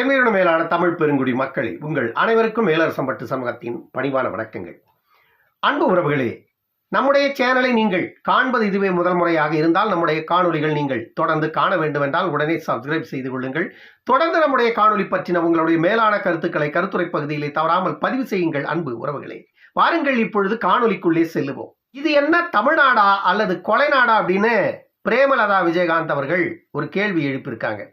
எம்மையோட மேலான தமிழ் பெருங்குடி மக்களே உங்கள் அனைவருக்கும் மேலரசம்பட்டு சமூகத்தின் பணிவான வணக்கங்கள். அன்பு உறவுகளே நம்முடைய சேனலை நீங்கள் காண்பது இதுவே முதல் முறையாக இருந்தால் நம்முடைய காணொளிகள் நீங்கள் தொடர்ந்து காண வேண்டும் என்றால் உடனே சப்ஸ்கிரைப் செய்து கொள்ளுங்கள். தொடர்ந்து நம்முடைய காணொலி பற்றின உங்களுடைய மேலான கருத்துக்களை கருத்துரை பகுதியிலே தவறாமல் பதிவு செய்யுங்கள் அன்பு உறவுகளே. வாருங்கள் இப்பொழுது காணொலிக்குள்ளே செல்லுவோம். இது என்ன தமிழ்நாடா அல்லது கொலை நாடா அப்படின்னு பிரேமலதா விஜயகாந்த் அவர்கள் ஒரு கேள்வி எழுப்பியிருக்காங்க.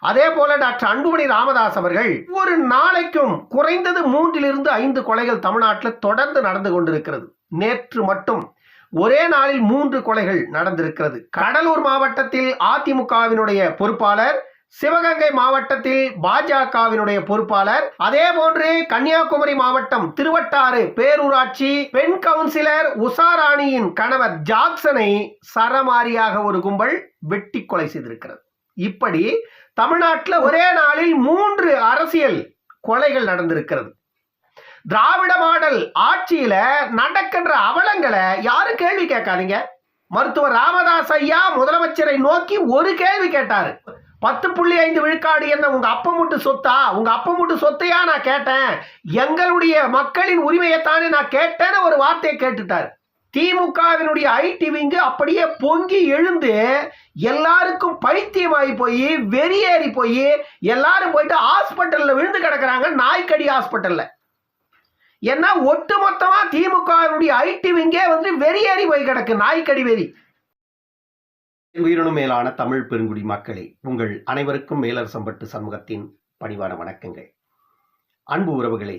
அதே போல டாக்டர் அன்புமணி ராமதாஸ் அவர்கள் ஒரு நாளைக்கும் குறைந்தது மூன்றிலிருந்து ஐந்து கொலைகள் தமிழ்நாட்டில் தொடர்ந்து நடந்து கொண்டிருக்கிறது. நேற்று மட்டும் ஒரே நாளில் மூன்று கொலைகள் நடந்திருக்கிறது. கடலூர் மாவட்டத்தில் அதிமுகவினுடைய பொறுப்பாளர் சிவகங்கை மாவட்டத்தில் பாஜகவினுடைய பொறுப்பாளர் அதே போன்று கன்னியாகுமரி மாவட்டம் திருவட்டாறு பேரூராட்சி பெண் கவுன்சிலர் உஷாராணியின் கணவர் ஜாக்சனை சரமாரியாக ஒரு கும்பல் வெட்டி கொலை செய்திருக்கிறது. இப்படி தமிழ்நாட்டில் ஒரே நாளில் மூன்று அரசியல் கொலைகள் நடந்திருக்கிறது. திராவிட மாடல் ஆட்சியில நடக்கின்ற அவலங்களை யாரும் கேள்வி கேட்காதீங்க? மருத்துவர் ராமதாஸ் ஐயா முதலமைச்சரை நோக்கி ஒரு கேள்வி கேட்டாரு. பத்து புள்ளி ஐந்து விழுக்காடு என்ன உங்க அப்ப மட்டும் சொத்தா? உங்க அப்ப மட்டும் சொத்தையா நான் கேட்டேன். எங்களுடைய மக்களின் உரிமையைத்தானே நான் கேட்டேன்னு ஒரு வார்த்தையை கேட்டுட்டாரு. திமுகவினுடைய ஐடி விங்கு அப்படியே பொங்கி எழுந்து எல்லாருக்கும் பைத்தியமாகி போய் வெறியேறி போய் எல்லாரும் போயிட்டு ஹாஸ்பிட்டல்ல விழுந்து கிடக்குறாங்க நாய்க்கடி ஹாஸ்பிட்டலில். ஏன்னா ஒட்டு மொத்தமாக திமுகவினுடைய ஐடி விங்கே வந்து வெறியேறி போய் கிடக்கு நாய்க்கடி வெறி. உயிரினும் மேலான தமிழ் பெருங்குடி மக்களே உங்கள் அனைவருக்கும் மேலரசம்பட்டு சமூகத்தின் பணிவான வணக்கங்கள். அன்பு உறவுகளே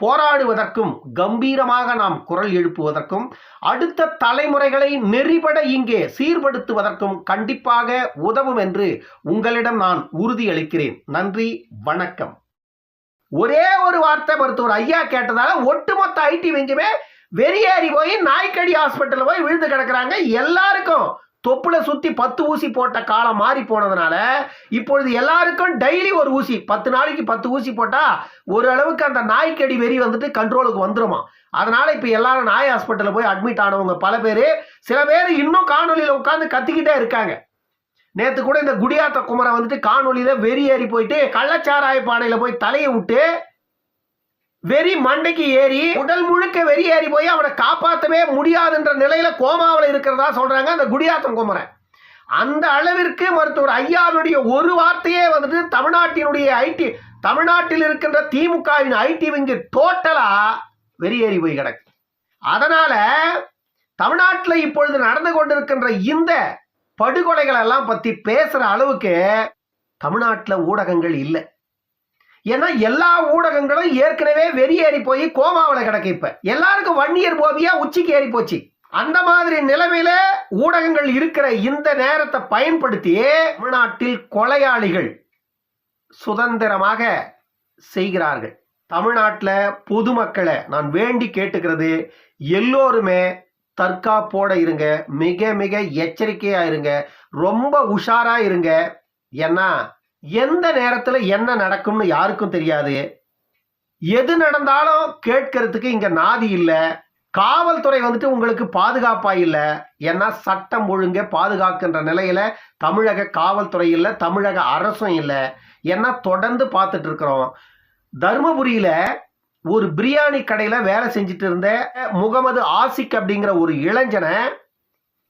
போராடுவதற்கும் கம்பீரமாக நாம் குரல் எழுப்புவதற்கும் அடுத்த தலைமுறைகளை நெறிபட இங்கே சீர்படுத்துவதற்கும் கண்டிப்பாக உதவும் என்று உங்களிடம் நான் உறுதியளிக்கிறேன். நன்றி வணக்கம். ஒரே ஒரு வார்த்தை மருத்துவர் ஐயா கேட்டதால ஒட்டுமொத்த ஐடி வெஞ்சுமே வெறியேறி போய் நாய்க்கடி ஹாஸ்பிட்டல் போய் விழுந்து கிடக்குறாங்க எல்லாருக்கும். தொப்புல சுத்தி பத்து ஊசி போட்ட காலம் மாறி போனதுனால இப்பொழுது எல்லாருக்கும் டெய்லி ஒரு ஊசி பத்து நாளைக்கு பத்து ஊசி போட்டா ஒரு அளவுக்கு அந்த நாய்க்கடி வெறி வந்துட்டு கண்ட்ரோலுக்கு வந்துருமா? அதனால இப்ப எல்லாரும் நாய் ஹாஸ்பிட்டலில் போய் அட்மிட் ஆனவங்க பல பேர் சில பேர் இன்னும் காணொலியில உட்காந்து கத்திக்கிட்டே இருக்காங்க. நேத்து கூட இந்த குடியாத்த குமரை வந்துட்டு காணொலியில வெறி ஏறி போயிட்டு கள்ளச்சாராய பானையில போய் தலையை விட்டு வெறி மண்டைக்கு ஏறி உடல் முழுக்க வெறி ஏறி போய் அவனை காப்பாற்றவே முடியாதுன்ற நிலையில கோமாவில் இருக்கிறதா சொல்றாங்க அந்த குடியாத்தம் குமரன். அந்த அளவிற்கு மருத்துவர் ஐயாவுடைய ஒரு வார்த்தையே வந்துட்டு தமிழ்நாட்டினுடைய ஐடி தமிழ்நாட்டில் இருக்கின்ற திமுகவின் ஐடி விங்கு டோட்டலா வெறியேறி போய் கிடக்கு. அதனால தமிழ்நாட்டில் இப்பொழுது நடந்து கொண்டிருக்கின்ற இந்த படுகொலைகள் எல்லாம் பத்தி பேசுற அளவுக்கு தமிழ்நாட்டில் ஊடகங்கள் இல்லை. ஏன்னா எல்லா ஊடகங்களும் ஏற்கனவே வெறியேறி போய் கோமாவில் கிடக்கு இப்போ. எல்லாருக்கும் வன்னியர் போவியா உச்சிக்கு ஏறி போச்சு. அந்த மாதிரி நிலைமையில ஊடகங்கள் இருக்கிற இந்த நேரத்தை பயன்படுத்தி தமிழ்நாட்டில் கொலையாளிகள் சுதந்திரமாக செய்கிறார்கள். தமிழ்நாட்டில் பொதுமக்களை நான் வேண்டி கேட்டுக்கிறது எல்லோருமே தற்காப்போட இருங்க மிக மிக எச்சரிக்கையாக இருங்க ரொம்ப உஷாராக இருங்க. ஏன்னா எந்த நேரத்தில் என்ன நடக்கும்னு யாருக்கும் தெரியாது. எது நடந்தாலும் கேட்கறதுக்கு இங்கே நாதி இல்லை. காவல்துறை வந்துட்டு உங்களுக்கு பாதுகாப்பா இல்லை. ஏன்னா சட்டம் ஒழுங்கே பாதுகாக்கின்ற நிலையில தமிழக காவல்துறை இல்லை தமிழக அரசும் இல்லை. ஏன்னா தொடர்ந்து பார்த்துட்டு இருக்கிறோம். தருமபுரியில ஒரு பிரியாணி கடையில வேலை செஞ்சுட்டு இருந்த முகமது ஆசிக் அப்படிங்கிற ஒரு இளைஞனை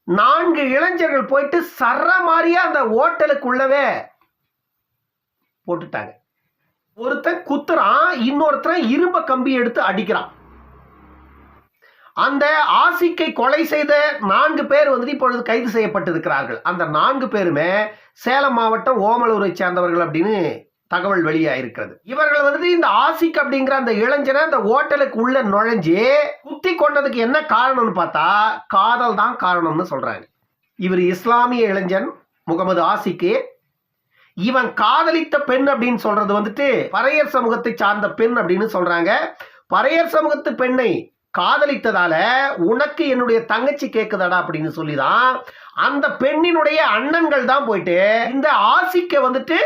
நான்கு இளைஞர்கள் போயிட்டு சர்ற மாதிரியே அந்த ஓட்டலுக்குள்ளவே போட்டுட்டாங்க. ஒருத்தன் குத்துறான் இன்னொருத்தன் இரும்ப கம்பி எடுத்து அடிக்கிறான். அந்த ஆசிக்கை கொலை செய்த நான்கு பேர் வந்துட்டு இப்பொழுது கைது செய்யப்பட்டிருக்கிறார்கள். அந்த நான்கு பேருமே சேலம் மாவட்டம் ஓமலூரை சேர்ந்தவர்கள் அப்படின்னு தகவல் வெளியாயிருக்கிறது. இவர்கள் வந்து இந்த ஆசிக் அப்படிங்கிற அந்த இளைஞனை அந்த ஹோட்டலுக்கு உள்ள நுழைஞ்சு குத்தி கொண்டதுக்கு என்ன காரணம்னு பார்த்தா காதல் தான் காரணம்னு சொல்றாங்க. இவர் இஸ்லாமிய இளைஞன் முகமது ஆசிக்கு இவன் காதலித்த பெண் அப்படின்னு சொல்றது வந்துட்டு பறையர் சமூகத்தை சார்ந்த பெண் அப்படின்னு சொல்றாங்க. பறையர் சமூகத்து பெண்ணை காதலித்ததால உனக்கு என்னுடைய தங்கச்சி கேட்குதாடா அப்படின்னு சொல்லிதான் அந்த பெண்ணினுடைய அண்ணன்கள் தான் போயிட்டு இந்த ஆசிக்க வந்துட்டு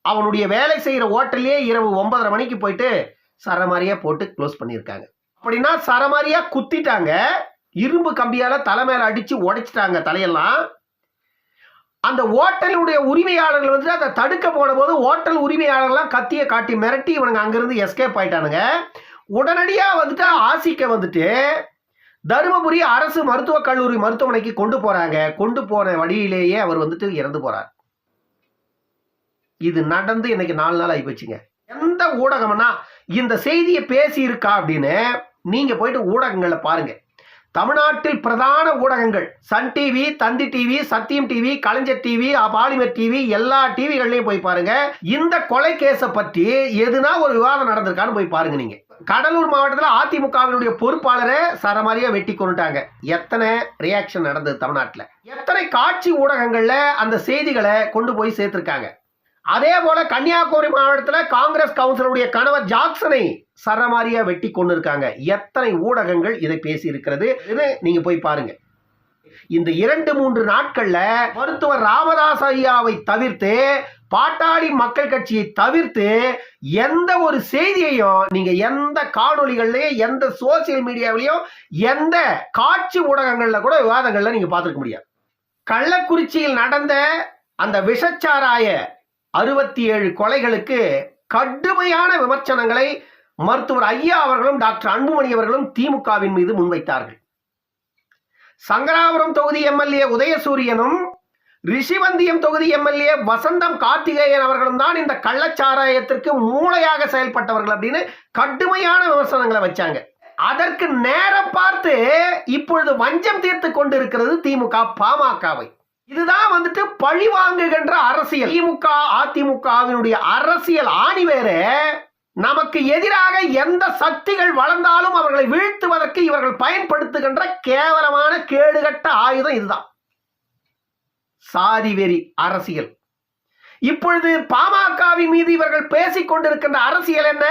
அவனுடைய வேலை செய்யற ஹோட்டல்லே இரவு ஒன்பதரை மணிக்கு போயிட்டு சரமாரியா போட்டு க்ளோஸ் பண்ணியிருக்காங்க. அப்படின்னா சரமாரியா குத்திட்டாங்க. இரும்பு கம்பியால தலை மேல அடிச்சு உடைச்சிட்டாங்க தலையெல்லாம். அந்த ஹோட்டலுடைய உரிமையாளர்கள் வந்து அதை தடுக்க போன போது ஹோட்டல் உரிமையாளர்லாம் கத்தியை காட்டி மிரட்டி இவனுங்க அங்கேருந்து எஸ்கேப் ஆயிட்டானுங்க. உடனடியாக வந்துட்டு ஆசிக்க வந்துட்டு தருமபுரி அரசு மருத்துவக் கல்லூரி மருத்துவமனைக்கு கொண்டு போகிறாங்க கொண்டு போன வழியிலேயே அவர் வந்துட்டு இறந்து போகிறார் இது நடந்து இன்னைக்கு நாலு நாள் ஆகிப்போச்சுங்க எந்த ஊடகம்னா இந்த செய்தியை பேசியிருக்கா அப்படின்னு நீங்கள் போயிட்டு ஊடகங்களை பாருங்கள் தமிழ்நாட்டில் பிரதான ஊடகங்கள் Sun TV Thanthi TV Sathiyam TV Kalaignar TV Polimer TV எல்லா டிவிகள்லையும் போய் பாருங்க. இந்த கொலை கேஸை பற்றி எதுனா ஒரு விவாதம் நடந்திருக்கான்னு போய் பாருங்க நீங்க. கடலூர் மாவட்டத்தில் அதிமுகவினுடைய பொறுப்பாளரை சரமாரியா வெட்டி கொண்டுட்டாங்க எத்தனை ரியாக்ஷன் நடந்தது தமிழ்நாட்டில்? எத்தனை காட்சி ஊடகங்கள்ல அந்த செய்திகளை கொண்டு போய் சேர்த்திருக்காங்க? அதே போல கன்னியாகுமரி மாவட்டத்தில் காங்கிரஸ் கவுன்சிலருடைய கணவர் ஜாக்சனை சரமாரியா வெட்டி கொண்டு இருக்காங்க எத்தனை ஊடகங்கள் இதை பேசி இருக்கிறது இது நீங்க போய் பாருங்க. இந்த இரண்டு மூன்று நாட்கள்ல மருத்துவர் ராமதாஸ் ஐயாவை தவிர்த்து பாட்டாளி மக்கள் கட்சியை தவிர்த்து எந்த ஒரு செய்தியையும் நீங்க எந்த காணொலிகள்லயும் எந்த சோசியல் மீடியாவிலையும் எந்த காட்சி ஊடகங்கள்ல கூட விவாதங்கள்ல நீங்க பார்த்துருக்க முடியாது. கள்ளக்குறிச்சியில் நடந்த அந்த விஷச்சாராய அறுபத்தி ஏழு கொலைகளுக்கு கடுமையான விமர்சனங்களை மருத்துவர் ஐயா அவர்களும் டாக்டர் அன்புமணி அவர்களும் திமுகவின் மீது முன்வைத்தார்கள். சங்கராபுரம் தொகுதி எம்எல்ஏ உதயசூரியனும் ரிஷிவந்தியம் தொகுதி எம்எல்ஏ வசந்தம் கார்த்திகேயன் அவர்களும் தான் இந்த கள்ளச்சாராயத்திற்கு மூளையாக செயல்பட்டவர்கள் அப்படின்னு கடுமையான விமர்சனங்களை வச்சாங்க. அதற்கு நேரம் பார்த்து இப்பொழுது வஞ்சம் தீர்த்து கொண்டிருக்கிறது திமுக பாமகவை. இதுதான் வந்துட்டு பழி வாங்குகின்ற அரசியல். திமுக அதிமுகவினுடைய அரசியல் ஆணி வேற நமக்கு எதிராக எந்த சக்திகள் வளர்ந்தாலும் அவர்களை வீழ்த்துவதற்கு இவர்கள் பயன்படுத்துகின்ற கேவலமான கேடுகட்ட ஆயுதம் இதுதான். சாதி வெறி அரசியல். இப்பொழுது பாமகவின் மீது இவர்கள் பேசிக் கொண்டிருக்கின்ற அரசியல் என்ன?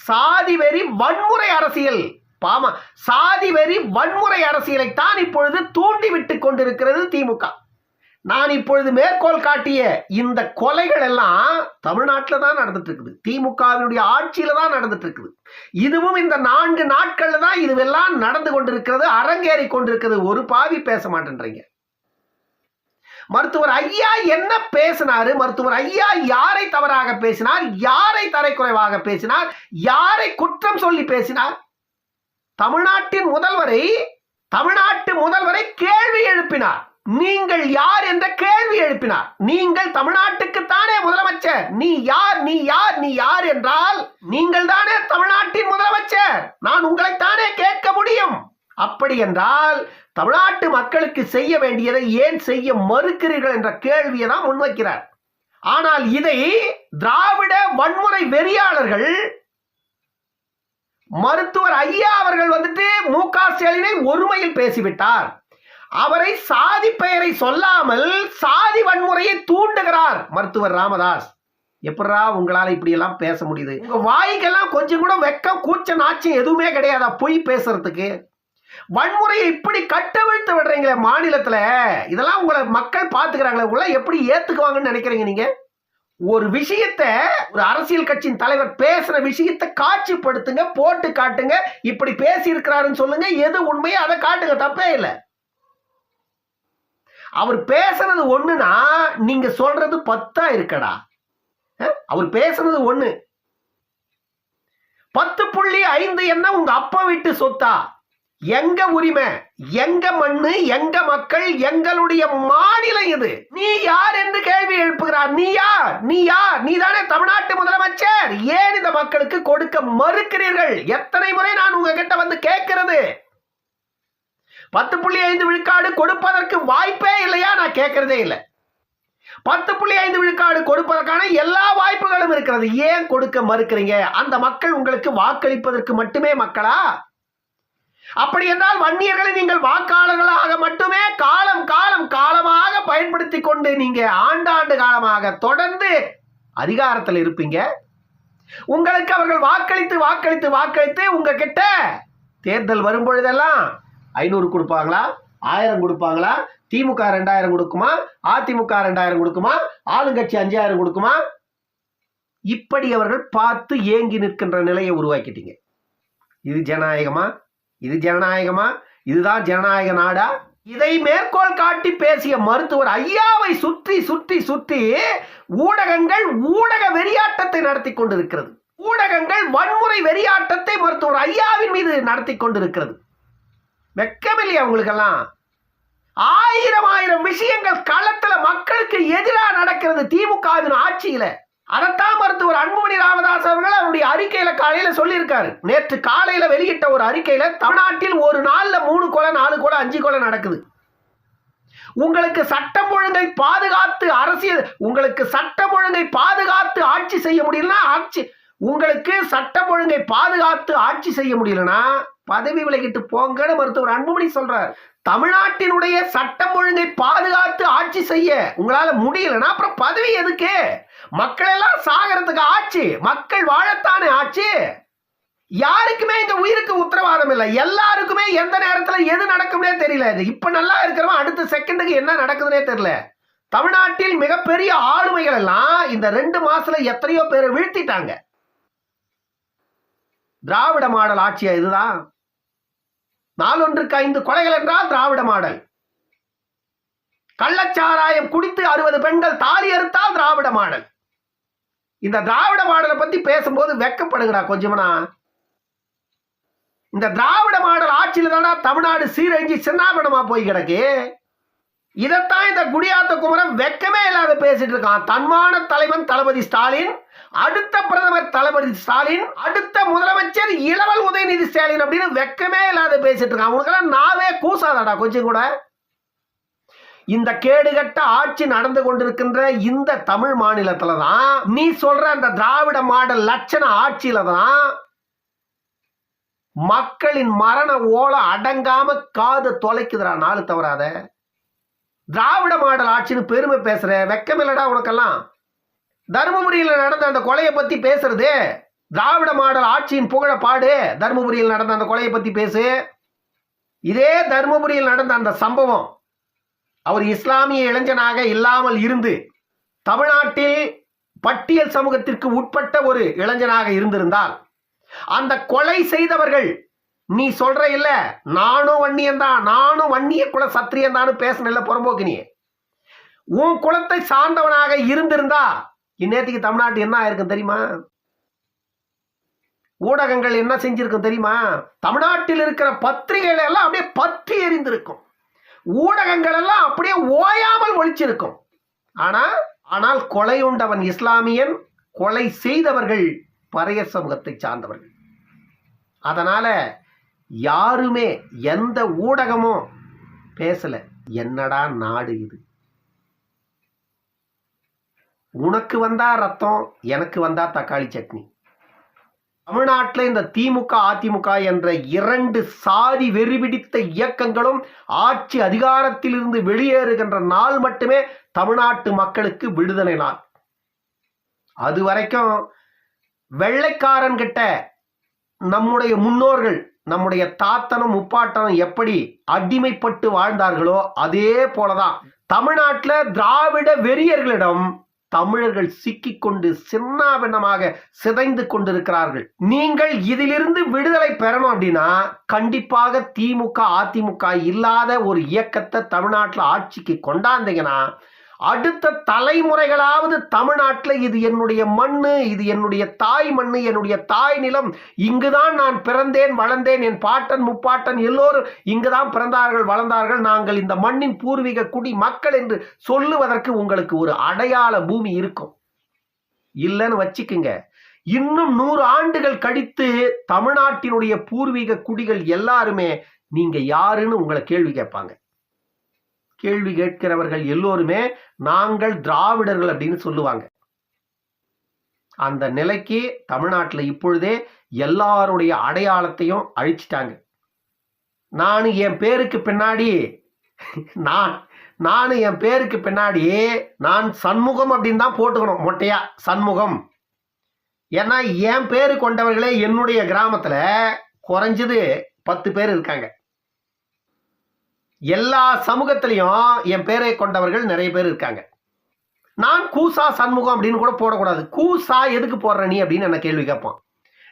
சாதி வெறி வன்முறை அரசியல். பாமா சாதி வெறி வன்முறை அரசியலை தான் இப்பொழுது தூண்டிவிட்டு கொண்டிருக்கிறது திமுக நான் இப்பொழுது மேற்கோள் காட்டிய இந்த கொலைகள் எல்லாம் தமிழ்நாட்டில் தான் நடந்துட்டு இருக்குது திமுகவினுடைய ஆட்சியில தான் நடந்துட்டு இருக்குது இதுவும் இந்த நான்கு நாட்கள்ல தான் இதுவெல்லாம் நடந்து கொண்டிருக்கிறது அரங்கேறி கொண்டிருக்கிறது. ஒரு பாவி பேச மாட்டேன்றீங்க. மருத்துவர் ஐயா என்ன பேசினாரு? மருத்துவர் ஐயா யாரை தவறாக பேசினார்? யாரை தரைக்குறைவாக பேசினார்? யாரை குற்றம் சொல்லி பேசினார்? தமிழ்நாட்டின் முதல்வரை தமிழ்நாட்டு முதல்வரை கேள்வி எழுப்பினார். நீங்கள் யார் என்ற கேள்வி எழுப்பினார். நீங்கள் தமிழ்நாட்டுக்கு தானே முதலமைச்சர். நீ யார் நீ யார் நீ யார் என்றால் நீங்கள் தானே தமிழ்நாட்டின் முதலமைச்சர். நான் உங்களை தானே கேட்க முடியும். அப்படி என்றால் தமிழ்நாட்டு மக்களுக்கு செய்ய வேண்டியதை ஏன் செய்ய மறுக்கிறீர்கள் என்ற கேள்வியை தான் முன்வைக்கிறார். ஆனால் இதை திராவிட வன்முறை வெறியாளர்கள் மருத்துவர் ஐயா அவர்கள் வந்துட்டு மு க ஸ்டாலினை ஒருமையில் பேசிவிட்டார். அவரை சாதி பெயரை சொல்லாமல் சாதி வன்முறையை தூண்டுகிறார் மருத்துவர் ராமதாஸ். எப்படா உங்களால் இப்படியெல்லாம் பேச முடியுது? உங்க வாய்க்கெல்லாம் கொஞ்சம் கூட வெக்கம் கூச்ச நாச்சம் எதுவுமே கிடையாதா பொய் பேசுறதுக்கு? வன்முறையை இப்படி கட்டவிழ்த்து விடுறீங்களே மாநிலத்தில்? இதெல்லாம் உங்களை மக்கள் பார்த்துக்கிறாங்களே உங்களை எப்படி ஏற்றுக்குவாங்கன்னு நினைக்கிறீங்க நீங்கள் ஒரு விஷயத்த ஒரு அரசியல் கட்சியின் தலைவர் பேசுற விஷயத்தை காட்சிப்படுத்துங்க போட்டு காட்டுங்க இப்படி பேசி இருக்கிறாருன்னு சொல்லுங்க எது உண்மையோ அதை காட்டுங்க தப்பே இல்லை. அவர் பேசுறது ஒண்ணுனா நீங்க சொல்றது பத்தா இருக்கடா. அவர் பேசுறது ஒண்ணு. பத்து புள்ளி ஐந்து என்ன உங்க அப்பா வீட்டு சொத்தா? எங்க உரிமை? எங்க மண்ணு? எங்க மக்கள்? எங்களுடைய மாநிலம் இது. நீ யார் என்று கேள்வி எழுப்புகிறார். நீ யார்? நீ யார்? நீ தானே தமிழ்நாட்டு முதலமைச்சர். ஏன் இந்த மக்களுக்கு கொடுக்க மறுக்கிறீர்கள்? எத்தனை முறை நான் உங்ககிட்ட வந்து கேட்கிறது? பத்து புள்ளி ஐந்து விழுக்காடு கொடுப்பதற்கு வாய்ப்பே இல்லையா? நான் கேட்கறதே இல்லை. பத்து புள்ளி ஐந்து விழுக்காடு கொடுப்பதற்கான எல்லா வாய்ப்புகளும் இருக்கிறது. ஏன் கொடுக்க மறுக்கிறீங்க? அந்த மக்கள் உங்களுக்கு வாக்களிப்பதற்கு மட்டுமே மக்களா? அப்படி என்றால் வன்னியர்களை நீங்கள் வாக்காளர்களாக மட்டுமே காலம் காலம் காலமாக பயன்படுத்தி கொண்டு நீங்க ஆண்டாண்டு காலமாக தொடர்ந்து அதிகாரத்தில் இருப்பீங்க. உங்களுக்கு அவர்கள் வாக்களித்து வாக்களித்து வாக்களித்து உங்ககிட்ட தேர்தல் வரும் பொழுதெல்லாம் ஐநூறு கொடுப்பாங்களா? ஆயிரம் கொடுப்பாங்களா? திமுக ரெண்டாயிரம் கொடுக்குமா? அதிமுக ரெண்டாயிரம் கொடுக்குமா? ஆளுங்கட்சி அஞ்சாயிரம் கொடுக்குமா? இப்படி அவர்கள் பார்த்து ஏங்கி நிற்கின்ற நிலையை உருவாக்கிட்டீங்க. இது ஜனநாயகமா? இது ஜனநாயகமா? இதுதான் ஜனநாயக நாடா? இதை மேற்கோள் காட்டி பேசிய மருத்துவர் ஐயாவை சுற்றி சுற்றி சுற்றி ஊடகங்கள் ஊடக வெறியாட்டத்தை நடத்தி கொண்டிருக்கிறது. ஊடகங்கள் வன்முறை வெறியாட்டத்தை மருத்துவர் ஐயாவின் மீது நடத்தி கொண்டிருக்கிறது. வெக்கமில்லை அவங்களுக்கெல்லாம். ஆயிரம் ஆயிரம் விஷயங்கள் களத்துல மக்களுக்கு எதிராக நடக்கிறது திமுகவின் ஆட்சியில. அதத்தான் மருத்துவர் அன்புமணி ராமதாஸ் அவர்கள் அவருடைய அறிக்கையில காலையில சொல்லியிருக்காரு. நேற்று காலையில வெளியிட்ட ஒரு அறிக்கையில தமிழ்நாட்டில் ஒரு நாள்ல மூணு கொலை நாலு கொலை அஞ்சு கொலை நடக்குது. உங்களுக்கு சட்டம் ஒழுங்கை பாதுகாத்து அரசியல் உங்களுக்கு சட்டம் ஒழுங்கை பாதுகாத்து ஆட்சி செய்ய முடியலன்னா ஆட்சி உங்களுக்கு சட்டம் ஒழுங்கை பாதுகாத்து ஆட்சி செய்ய முடியலன்னா பதவி விலகிட்டு போங்கன்னு மருத்துவர் அன்புமணி சொல்றார். தமிழ்நாட்டினுடைய சட்டம் ஒழுங்கை பாதுகாத்து ஆட்சி செய்ய உங்களால முடியலன்னா அப்புறம் பதவி எதுக்கு? மக்கள் எல்லாம் சாகிறதுக்கு ஆட்சி மக்கள் வாழத்தானே ஆட்சி? யாருக்குமே இந்த உயிருக்கு உத்தரவாதம் இல்லை. எல்லாருக்குமே எந்த நேரத்துல எது நடக்கும்னே தெரியல. இது இப்ப நல்லா இருக்கிறவன் அடுத்த செகண்டுக்கு என்ன நடக்குதுன்னே தெரியல. தமிழ்நாட்டில் மிகப்பெரிய ஆளுமைகள் எல்லாம் இந்த ரெண்டு மாசத்துல எத்தனையோ பேரை வீழ்த்திட்டாங்க. திராவிட மாடல் ஆட்சியா இதுதான்? நாலொன்றுக்கு ஐந்து கொலைகள் என்றால் திராவிட மாடல். கள்ளச்சாராயம் குடித்து அறுபது பெண்கள் தாலி அறுத்தால் திராவிட மாடல். இந்த திராவிட மாடலை பத்தி பேசும்போது வெக்கப்படுங்கடா கொஞ்சமனா. இந்த திராவிட மாடல் ஆட்சியில் தானா தமிழ்நாடு சீரழிஞ்சு சின்னாபனமா போய் கிடக்கு. இதைத்தான் இந்த குடியாத்த குமரன் வெக்கமே இல்லாத பேசிட்டு இருக்கான். தன்மான தலைவன் தளபதி ஸ்டாலின் அடுத்த பிரதமர் தளபதி ஸ்டாலின் அடுத்த முதலமைச்சர் இளவல் உதயநிதி ஸ்டாலின் அப்படின்னு வெக்கமே இல்லாத பேசிட்டு இருக்கான். உனக்கெல்லாம் நாவே கூசாதாடா கொஞ்சம் கூட? இந்த கேடுகட்ட ஆட்சி நடந்து கொண்டிருக்கின்ற இந்த தமிழ் மாநிலத்துல தான் நீ சொல்ற அந்த திராவிட மாடல் லட்சண ஆட்சியில தான் மக்களின் மரண ஓலை அடங்காம காது தொலைக்குதுடா நாலு தவறாத. திராவிட மாடல் ஆட்சின்னு பெருமை பேசுகிற வெக்கமில்லடா உனக்கெல்லாம். தருமபுரியில் நடந்த அந்த கொலையை பற்றி பேசுறது. திராவிட மாடல் ஆட்சியின் புகழ பாடு. தருமபுரியில் நடந்த அந்த கொலையை பற்றி பேசு. இதே தருமபுரியில் நடந்த அந்த சம்பவம் அவர் இஸ்லாமிய இளைஞனாக இல்லாமல் இருந்து தமிழ்நாட்டில் பட்டியல் சமூகத்திற்கு உட்பட்ட ஒரு இளைஞனாக இருந்திருந்தால் அந்த கொலை செய்தவர்கள் நீ சொல்ற இல்ல. நானும் வன்னியன் தான் நானும் வன்னிய குல சத்திரியன் தான் பேசணும் புறம்போக்கு நீ உன் குலத்தை சார்ந்தவனாக இருந்திருந்தா இந்நேரத்துக்கு தமிழ்நாட்டு என்ன ஆயிருக்கும் தெரியுமா? ஊடகங்கள் என்ன செஞ்சிருக்கும் தெரியுமா? தமிழ்நாட்டில் இருக்கிற பத்திரிகைகள் எல்லாம் அப்படியே பற்றி எரிந்திருக்கும். ஊடகங்கள் எல்லாம் அப்படியே ஓயாமல் ஒழிச்சிருக்கும். ஆனா ஆனால் கொலை உண்டவன் இஸ்லாமியன் கொலை செய்தவர்கள் பறைய சமூகத்தை சார்ந்தவர்கள். அதனால யாருமே எந்த ஊடகமும் பேசல. என்னடா நாடு இது? உனக்கு வந்தா ரத்தம் எனக்கு வந்தா தக்காளி சட்னி. தமிழ்நாட்டில் இந்த திமுக அதிமுக என்ற இரண்டு சாதி வெறிபிடித்த இயக்கங்களும் ஆட்சி அதிகாரத்திலிருந்து வெளியேறுகின்ற நாள் மட்டுமே தமிழ்நாட்டு மக்களுக்கு விடுதலை நாள். அது வரைக்கும் வெள்ளைக்காரன்கிட்ட நம்முடைய முன்னோர்கள் நம்முடைய தாத்தனும் முப்பாட்டனும் எப்படி அடிமைப்பட்டு வாழ்ந்தார்களோ அதே போலதான். தமிழ்நாட்டில் திராவிட வெறியர்களிடம் தமிழர்கள் சிக்கிக்கொண்டு சின்னாபின்னமாக சிதைந்து கொண்டிருக்கிறார்கள். நீங்கள் இதிலிருந்து விடுதலை பெறணும் அப்படின்னா கண்டிப்பாக திமுக அதிமுக இல்லாத ஒரு இயக்கத்தை தமிழ்நாட்டில் ஆட்சிக்கு கொண்டாந்தீங்கன்னா அடுத்த தலைமுறைகளாவது தமிழ்நாட்டில் இது என்னுடைய மண்ணு இது என்னுடைய தாய் மண்ணு என்னுடைய தாய் நிலம். இங்குதான் நான் பிறந்தேன் வளர்ந்தேன். என் பாட்டன் முப்பாட்டன் எல்லோரும் இங்குதான் பிறந்தார்கள் வளர்ந்தார்கள். நாங்கள் இந்த மண்ணின் பூர்வீக குடி மக்கள் என்று சொல்லுவதற்கு உங்களுக்கு ஒரு அடையாள பூமி இருக்கும். இல்லைன்னு வச்சுக்குங்க. இன்னும் நூறு ஆண்டுகள் கழித்து தமிழ்நாட்டினுடைய பூர்வீக குடிகள் எல்லாருமே நீங்க யாருன்னு உங்களை கேள்வி கேட்பாங்க. கேள்வி கேட்கிறவர்கள் எல்லோருமே நாங்கள் திராவிடர்கள் அப்படின்னு சொல்லுவாங்க. அந்த நிலைக்கு தமிழ்நாட்டில் இப்பொழுதே எல்லாருடைய அடையாளத்தையும் அழிச்சிட்டாங்க. நான் என் பேருக்கு பின்னாடி நான் நான் என் பேருக்கு பின்னாடி நான் சண்முகம் அப்படின்னு தான் போட்டுக்கணும் மொட்டையா சண்முகம். ஏன்னா என் பேரு கொண்டவர்களே என்னுடைய கிராமத்தில் குறைஞ்சது பத்து பேர் இருக்காங்க. எல்லா சமூகத்திலையும் என் பேரை கொண்டவர்கள் நிறைய பேர் இருக்காங்க. நான் கூசா சண்முகம் அப்படின்னு கூட போடக்கூடாது. கூசா எதுக்கு போடுற நீ அப்படின்னு என்ன கேள்வி கேட்பான்.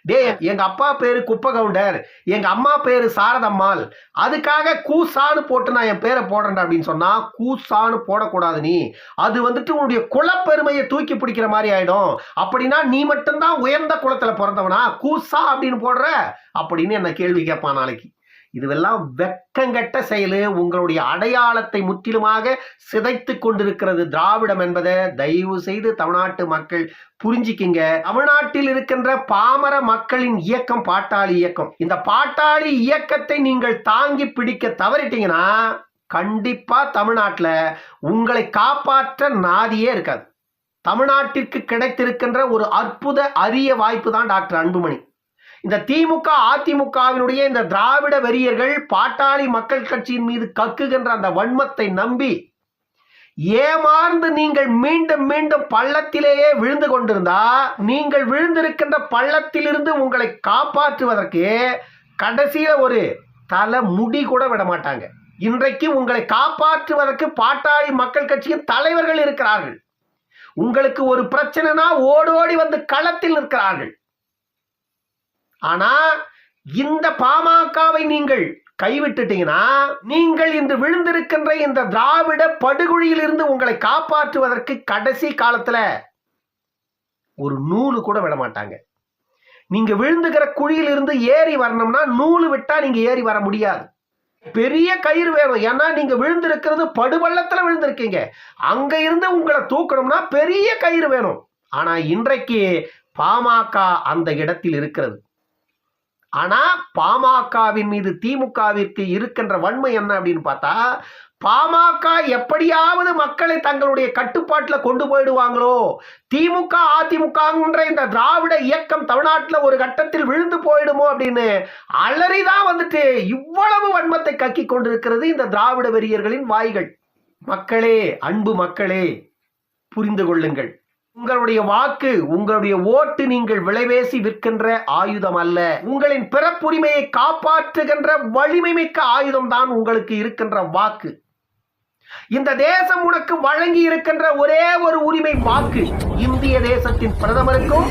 டே எங்க அப்பா பேரு குப்பகவுண்டர் எங்க அம்மா பேரு சாரதம்மாள் அதுக்காக கூசான்னு போட்டு நான் என் பேரை போடுறேன் அப்படின்னு சொன்னா கூசான்னு போடக்கூடாது நீ. அது வந்துட்டு உன்னுடைய குலப்பெருமையை தூக்கி பிடிக்கிற மாதிரி ஆயிடும். அப்படின்னா நீ மட்டும்தான் உயர்ந்த குளத்துல பிறந்தவனா. கூசா அப்படின்னு போடுற? அப்படின்னு என்ன கேள்வி கேட்பான் நாளைக்கு. இதுவெல்லாம் வெக்கங்கெட்ட செயலு. உங்களுடைய அடையாளத்தை முற்றிலுமாக சிதைத்து கொண்டிருக்கிறது திராவிடம் என்பதை தயவு செய்து தமிழ்நாட்டு மக்கள் புரிஞ்சிக்கிங்க. தமிழ்நாட்டில் இருக்கின்ற பாமர மக்களின் இயக்கம் பாட்டாளி இயக்கம். இந்த பாட்டாளி இயக்கத்தை நீங்கள் தாங்கி பிடிக்க தவறிட்டீங்கன்னா கண்டிப்பா தமிழ்நாட்டில் உங்களை காப்பாற்ற நாதியே இருக்காது. தமிழ்நாட்டிற்கு கிடைத்திருக்கின்ற ஒரு அற்புத அரிய வாய்ப்பு தான் டாக்டர் அன்புமணி. இந்த திமுக அதிமுகவினுடைய இந்த திராவிட வெறியர்கள் பாட்டாளி மக்கள் கட்சியின் மீது கக்குகின்ற அந்த வன்மத்தை நம்பி ஏமாந்து நீங்கள் மீண்டும் மீண்டும் பள்ளத்திலேயே விழுந்து கொண்டிருந்தா நீங்கள் விழுந்திருக்கின்ற பள்ளத்திலிருந்து உங்களை காப்பாற்றுவதற்கு கடைசியில ஒரு தலை முடி கூட விட மாட்டாங்க. இன்றைக்கு உங்களை காப்பாற்றுவதற்கு பாட்டாளி மக்கள் கட்சியின் தலைவர்கள் இருக்கிறார்கள். உங்களுக்கு ஒரு பிரச்சனைனா ஓடோடி வந்து களத்தில் இருக்கிறார்கள் ஆனா இந்த பாமகவை நீங்கள் கைவிட்டுட்டீங்கன்னா நீங்கள் இன்று விழுந்திருக்கின்ற இந்த திராவிட படுகொழியில் இருந்து உங்களை காப்பாற்றுவதற்கு கடைசி காலத்துல ஒரு நூலு கூட விட மாட்டாங்க. நீங்க விழுந்துகிற குழியில் இருந்து ஏறி வரணும்னா நூலு விட்டா நீங்க ஏறி வர முடியாது. பெரிய கயிறு வேணும். ஏன்னா நீங்க விழுந்திருக்கிறது படுபள்ளத்துல விழுந்திருக்கீங்க. அங்க இருந்து உங்களை தூக்கணும்னா பெரிய கயிறு வேணும். ஆனா இன்றைக்கு பாமக அந்த இடத்தில் இருக்கிறது. ஆனா பாமகவின் மீது திமுகவிற்கு இருக்கின்ற வன்மை என்ன அப்படின்னு பார்த்தா பாமக எப்படியாவது மக்களை தங்களுடைய கட்டுப்பாட்டில் கொண்டு போயிடுவாங்களோ திமுக அதிமுகன்ற இந்த திராவிட இயக்கம் தமிழ்நாட்டில் ஒரு கட்டத்தில் விழுந்து போயிடுமோ அப்படின்னு அலறிதான் வந்துட்டு இவ்வளவு வன்மத்தை கக்கி கொண்டிருக்கிறது இந்த திராவிட வெறியர்களின் வாய்கள். மக்களே அன்பு மக்களே புரிந்து கொள்ளுங்கள். உங்களுடைய வாக்கு உங்களுடைய ஓட்டு நீங்கள் விளைவேசி விற்கின்ற ஆயுதம் அல்ல. உங்களின் பிறப்புரிமையை காப்பாற்றுகின்ற வலிமை மிக்க ஆயுதம் தான் உங்களுக்கு இருக்கின்ற வாக்கு. இந்த தேசம் உனக்கு வழங்கி இருக்கின்ற ஒரே ஒரு உரிமை வாக்கு. இந்திய தேசத்தின் பிரதமருக்கும்